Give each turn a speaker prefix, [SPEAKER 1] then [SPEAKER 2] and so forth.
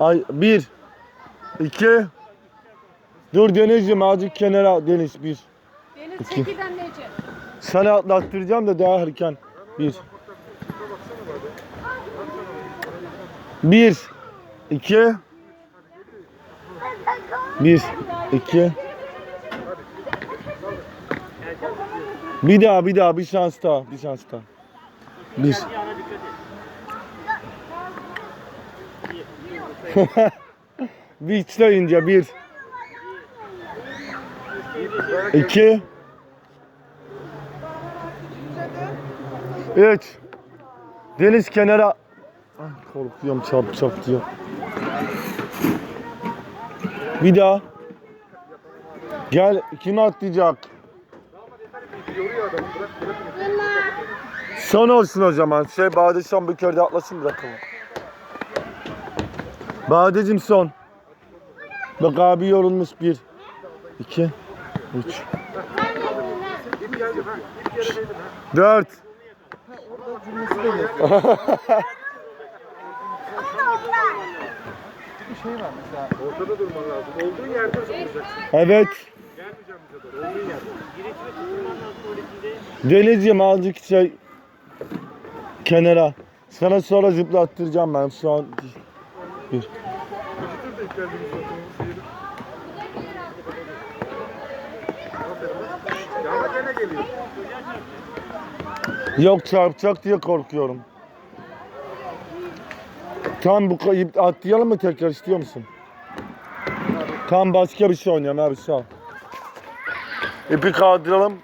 [SPEAKER 1] Ay bir. iki. Dur Denizciğim azıcık kenara Deniz bir.
[SPEAKER 2] Deniz
[SPEAKER 1] İki.
[SPEAKER 2] çekil anneciğim.
[SPEAKER 1] Sana atlattıracağım da daha erken. Bir. Bir. iki. Bir. iki. Bir daha bir daha bir şans daha bir şans daha. Bir. bir içleyince bir. İki. Üç. Deniz kenara. Ay, korkuyorum çarp çarp diyor. Bir daha. Gel kim atlayacak? Son olsun o zaman. Şey Bade son bir kere de atlasın bırakalım. Badeciğim son. Bak abi yorulmuş bir. iki, Üç. Dört. Evet.
[SPEAKER 3] Gelmeyeceğim bize
[SPEAKER 1] azıcık şey kenara. Sana sonra zıplattıracağım ben şu an. Bir.
[SPEAKER 3] Geliyor.
[SPEAKER 1] Yok çarpacak diye korkuyorum. Tam bu kayıp atlayalım mı tekrar istiyor musun? Tam başka bir şey oynayalım abi sağ ol. İpi kaldıralım.